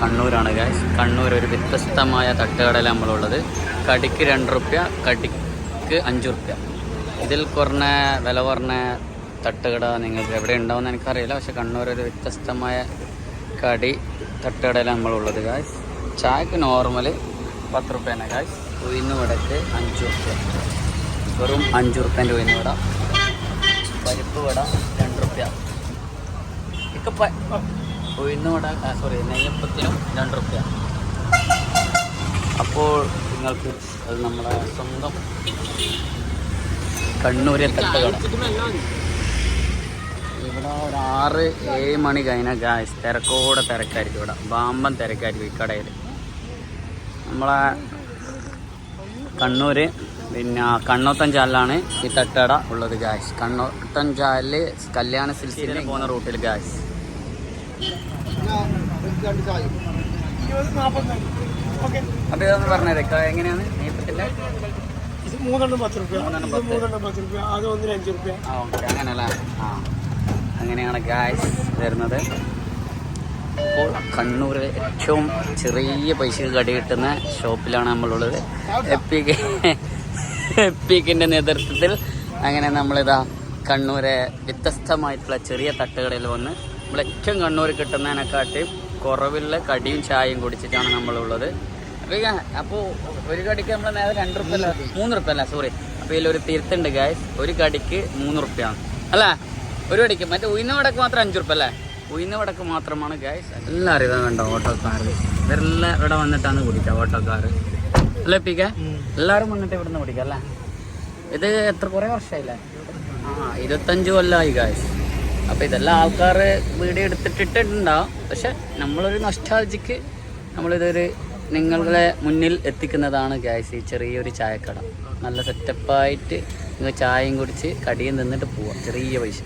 കണ്ണൂരാണ് ഗായ്സ് കണ്ണൂർ ഒരു വ്യത്യസ്തമായ തട്ടുകടയിലാണ് നമ്മളുള്ളത്. കടിക്ക് രണ്ട് റുപ്യ കടിക്ക് അഞ്ച് റുപ്യ. ഇതിൽ കുറഞ്ഞ വില കുറഞ്ഞ തട്ടുകട നിങ്ങൾക്ക് എവിടെ ഉണ്ടാവുമെന്ന് എനിക്കറിയില്ല. പക്ഷെ കണ്ണൂർ ഒരു വ്യത്യസ്തമായ കടി തട്ടുകടയിലാണ് നമ്മളുള്ളത് ഗായ്സ് ചായക്ക് നോർമൽ പത്ത് റുപ്യേനെ ഗായ്സ് ഉയർന്നു വടക്ക് അഞ്ച് റുപ്യ. വെറും അഞ്ച് റുപ്യേന്റെ ഉയർന്നു വട. പരിപ്പ് വട രണ്ട് റുപ്യ. ഇക്കപ്പ ഉയർന്ന വട സോറി നെയ്യപ്പത്തിനും രണ്ട് റുപ്യ. അപ്പോൾ നിങ്ങൾക്ക് അത് നമ്മുടെ സ്വന്തം കണ്ണൂരിൽ തട്ടുകട ഇവിടെ ഒരു ആറ് ഏഴ് മണി കഴിഞ്ഞാൽ ഗായ്സ് തിരക്കോടെ തിരക്കായിരിക്കും ഇവിടെ. ബാമ്പൻ തിരക്കായിരിക്കും ഈ കടയിൽ നമ്മളെ കണ്ണൂർ പിന്നെ കണ്ണോത്തൻ ചാലിലാണ് ഈ തട്ടട ഉള്ളത് ഗായ്സ് കണ്ണോത്തൻ ചാലിൽ കല്യാണ സിൽസിന് പോകുന്ന റൂട്ടിൽ ഗായ്സ് ഇതൊന്ന് പറഞ്ഞേരെ. എങ്ങനെയാണ് നെയ്പ്പത്തിന്റെ ഇത് മൂന്നെണ്ണം പത്ത് റുപ്യ. മൂന്നെണ്ണം ഇത് പത്ത്. മൂന്നെണ്ണം പത്ത് റുപ്യ. അത് ഒന്നിന് അഞ്ച് റുപ്യ. ആ ഓക്കെ. അങ്ങനെയല്ല? ആ. അങ്ങനെയാണ് ഗ്യാസ് വരുന്നത്. ഇപ്പോൾ കണ്ണൂരിൽ ഏറ്റവും ചെറിയ പൈസക്ക് കടി കിട്ടുന്ന ഷോപ്പിലാണ് നമ്മളുള്ളത്. എപ്പിക്ക് എപ്പിക്കിന്റെ നേതൃത്വത്തിൽ അങ്ങനെ നമ്മളിതാ കണ്ണൂരെ വ്യത്യസ്തമായിട്ടുള്ള ചെറിയ തട്ടുകടയിൽ വന്ന് ഏറ്റവും കണ്ണൂർ കിട്ടുന്നതിനെക്കാട്ടി കുറവുള്ള കടിയും ചായയും കുടിച്ചിട്ടാണ് നമ്മളുള്ളത്. അപ്പോൾ ഒരു കടിക്ക് നമ്മൾ നേരെ രണ്ട് റുപ്യ. അല്ല മൂന്ന് റുപ്യ അല്ല സോറി അപ്പോൾ ഇതിലൊരു തിരുത്തുണ്ട് ഗായ്സ് ഒരു കടിക്ക് മൂന്ന് റുപ്യാണ്. അല്ല? ഒരു കടിക്ക്. മറ്റേ ഉയർന്ന വടക്ക് മാത്രം അഞ്ച് റുപ്യ അല്ലേ? ഉയർന്ന വടക്ക് മാത്രമാണ് ഗായ്സ് എല്ലാവരും ഇതാ കണ്ടോ ഓട്ടോക്കാർ ഇവരെല്ലാം ഇവിടെ വന്നിട്ടാണ് കുടിക്കുക ഓട്ടോക്കാർ അല്ലേ പിക്ക എല്ലാവരും വന്നിട്ട് ഇവിടെ നിന്ന് കുടിക്കുക അല്ലേ? ഇത് എത്ര കുറേ വർഷമായില്ലേ ആ ഇരുപത്തഞ്ച് കൊല്ലമായി ഗായ്സ് അപ്പോൾ ഇതെല്ലാം ആൾക്കാർ വീഡിയോ എടുത്തിട്ടിട്ടുണ്ടാവും പക്ഷെ നമ്മളൊരു നൊസ്റ്റാൾജിക്ക് നമ്മളിതൊരു നിങ്ങളുടെ മുന്നിൽ എത്തിക്കുന്നതാണ് ഗ്യാസ് ഈ ചെറിയൊരു ചായക്കട. നല്ല സെറ്റപ്പായിട്ട് നിങ്ങൾ ചായയും കുടിച്ച് കടിയും നിന്നിട്ട് പോവാം. ചെറിയ പൈസ.